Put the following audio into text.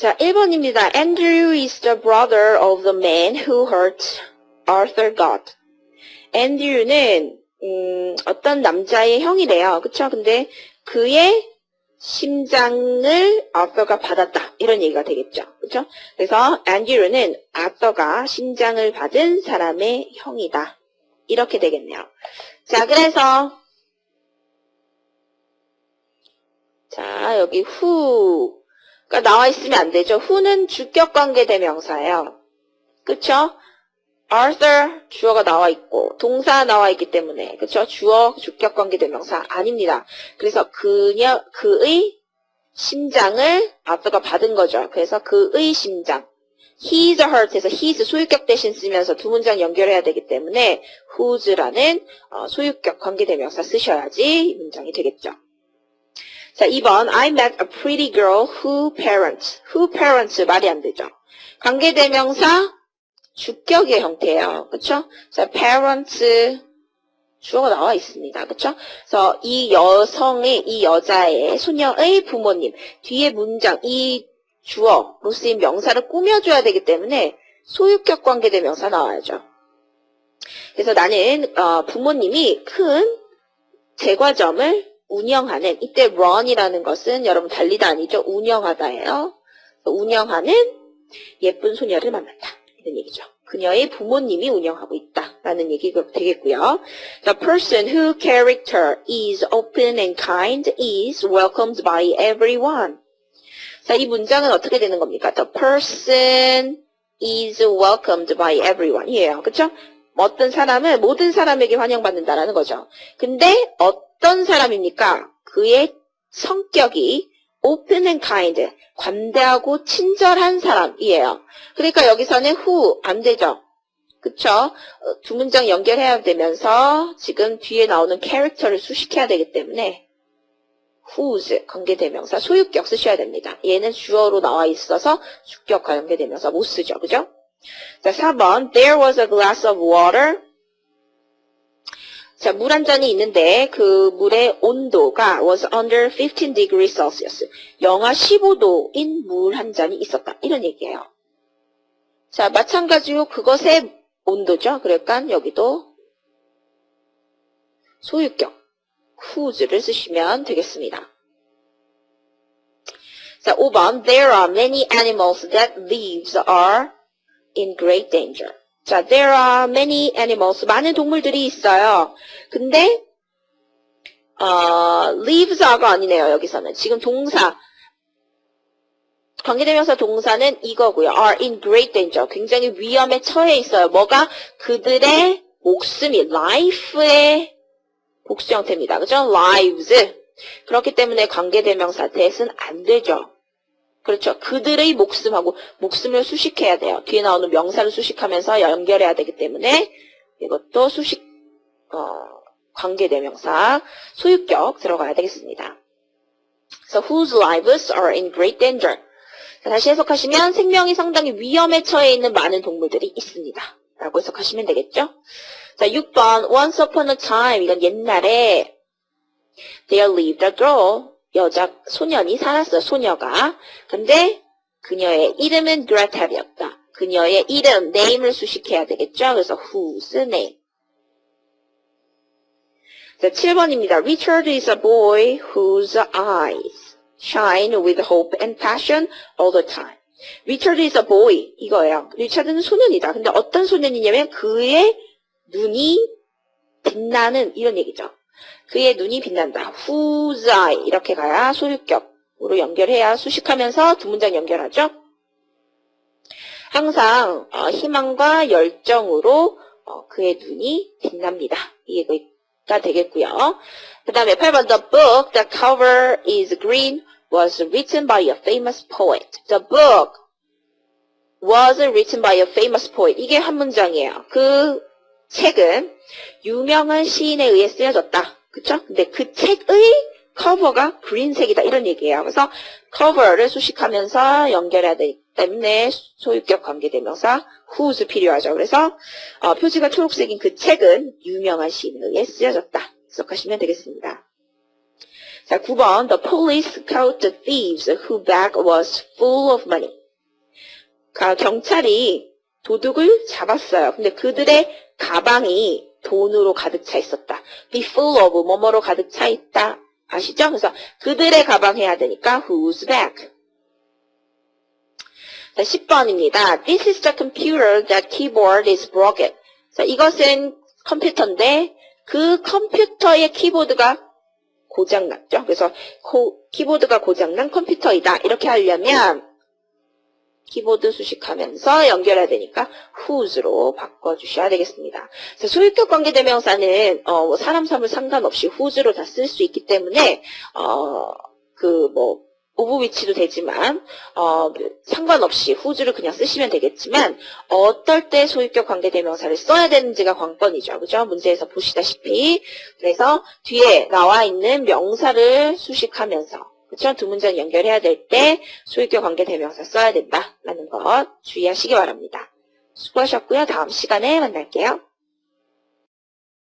자, 1번입니다. Andrew is the brother of the man who hurt Arthur God. 앤드류는 음, 어떤 남자의 형이래요. 그쵸? 근데 그의 심장을 아서가 받았다. 이런 얘기가 되겠죠. 그쵸? 그래서 앤드류는 아서가 심장을 받은 사람의 형이다. 이렇게 되겠네요. 자, 그래서 자, 여기 who가 나와 있으면 안 되죠. who는 주격 관계 대명사예요. 그쵸? Arthur 주어가 나와 있고 동사 나와 있기 때문에 그쵸? 주어 주격 관계 대명사 아닙니다. 그래서 그녀 그의 심장을 Arthur가 받은 거죠. 그래서 그의 심장 He's hurt에서 he's 소유격 대신 쓰면서 두 문장 연결해야 되기 때문에 who's라는 어, 소유격 관계 대명사 쓰셔야지 이 문장이 되겠죠. 자, 2번 I met a pretty girl who parents. who parents 말이 안 되죠. 관계대명사 주격의 형태예요. 그쵸? 자, parents 주어가 나와 있습니다. 그쵸? 그래서 이 여성의, 이 여자의, 소녀의 부모님. 뒤에 문장, 이 주어로 쓰인 명사를 꾸며줘야 되기 때문에 소유격 관계대명사 나와야죠. 그래서 나는 어, 부모님이 큰 제과점을 운영하는 이때 run이라는 것은 여러분 달리다 아니죠. 운영하다예요. 운영하는 예쁜 소녀를 만났다. 이런 얘기죠. 그녀의 부모님이 운영하고 있다라는 얘기가 되겠고요. The person who character is open and kind is welcomed by everyone. 자, 이 문장은 어떻게 되는 겁니까? The person is welcomed by everyone. 이에요. 그쵸? 어떤 사람은 모든 사람에게 환영받는다라는 거죠. 근데 어떤 사람입니까? 그의 성격이 open and kind, 관대하고 친절한 사람이에요. 그러니까 여기서는 who 안 되죠. 그쵸? 어, 두 문장 연결해야 되면서 지금 뒤에 나오는 캐릭터를 수식해야 되기 때문에 whose 관계대명사 소유격 쓰셔야 됩니다. 얘는 주어로 나와 있어서 주격 관계대명사 못 쓰죠. 그죠? 자, 4번 There was a glass of water. 자, 물 한 잔이 있는데 그 물의 온도가 was under 15 degrees Celsius. 영하 15도인 물 한 잔이 있었다. 이런 얘기예요. 자, 마찬가지로 그것의 온도죠. 그러니까 여기도 소유격 whose를 쓰시면 되겠습니다. 자, 5번 There are many animals that lives are in great danger. 자, there are many animals. 많은 동물들이 있어요. 근데 어, lives are가 아니네요. 여기서는 지금 동사 관계대명사 동사는 이거고요. are in great danger. 굉장히 위험에 처해 있어요. 뭐가 그들의 목숨이 life의 복수 형태입니다. 그죠? lives. 그렇기 때문에 관계대명사 대신 안 되죠. 그렇죠. 그들의 목숨하고 목숨을 수식해야 돼요. 뒤에 나오는 명사를 수식하면서 연결해야 되기 때문에 이것도 수식 어, 관계 대명사 소유격 들어가야 되겠습니다. So whose lives are in great danger? 자, 다시 해석하시면 생명이 상당히 위험에 처해 있는 많은 동물들이 있습니다. 라고 해석하시면 되겠죠? 자, 6번 Once upon a time 이건 옛날에 There lived a girl 여자 소년이 살았어요. 소녀가. 근데 그녀의 이름은 그라탑이었다. 그녀의 이름, name을 수식해야 되겠죠? 그래서 whose name. 자, 7번입니다. Richard is a boy whose eyes shine with hope and passion all the time. Richard is a boy. 이거예요. 리차드는 소년이다. 근데 어떤 소년이냐면 그의 눈이 빛나는 이런 얘기죠. 그의 눈이 빛난다. eye 이렇게 가야 소유격으로 연결해야 수식하면서 두 문장 연결하죠. 항상 어, 희망과 열정으로 어, 그의 눈이 빛납니다. 이해가 되겠고요. 그 다음에 8번 The book, the cover is green, was written by a famous poet. The book was written by a famous poet. 이게 한 문장이에요. 그 책은 유명한 시인에 의해 쓰여졌다. 그쵸? 근데 그 책의 커버가 그린색이다. 이런 얘기예요. 그래서 커버를 수식하면서 연결해야 되기 때문에 소유격 관계대명사 whose 필요하죠. 그래서 어, 표지가 초록색인 그 책은 유명한 시인에 의해 쓰여졌다. 해석하시면 되겠습니다. 자, 9번. The police caught the thieves whose bag was full of money. 가- 경찰이 도둑을 잡았어요. 근데 그들의 가방이 돈으로 가득 차 있었다. be full of 뭐뭐로 가득 차 있다. 아시죠? 그래서 그들의 가방 해야 되니까 whose bag. 자, 10번입니다. This is the computer that keyboard is broken. 자, 이것은 컴퓨터인데 그 컴퓨터의 키보드가 고장났죠. 그래서 코- 키보드가 고장난 컴퓨터이다. 이렇게 하려면 키보드 수식하면서 연결해야 되니까 whose로 바꿔주셔야 되겠습니다. 자, 소유격 관계대명사는 어, 뭐 사람 사물 상관없이 whose로 다 쓸 수 있기 때문에 어, 그뭐 오브 위치도 되지만 어, 상관없이 whose를 그냥 쓰시면 되겠지만 어떨 때 소유격 관계대명사를 써야 되는지가 관건이죠. 그죠? 문제에서 보시다시피 그래서 뒤에 나와 있는 명사를 수식하면서 그쵸? 두 문장 연결해야 될 때 소유격 관계 대명사 써야 된다라는 것 주의하시기 바랍니다. 수고하셨고요. 다음 시간에 만날게요.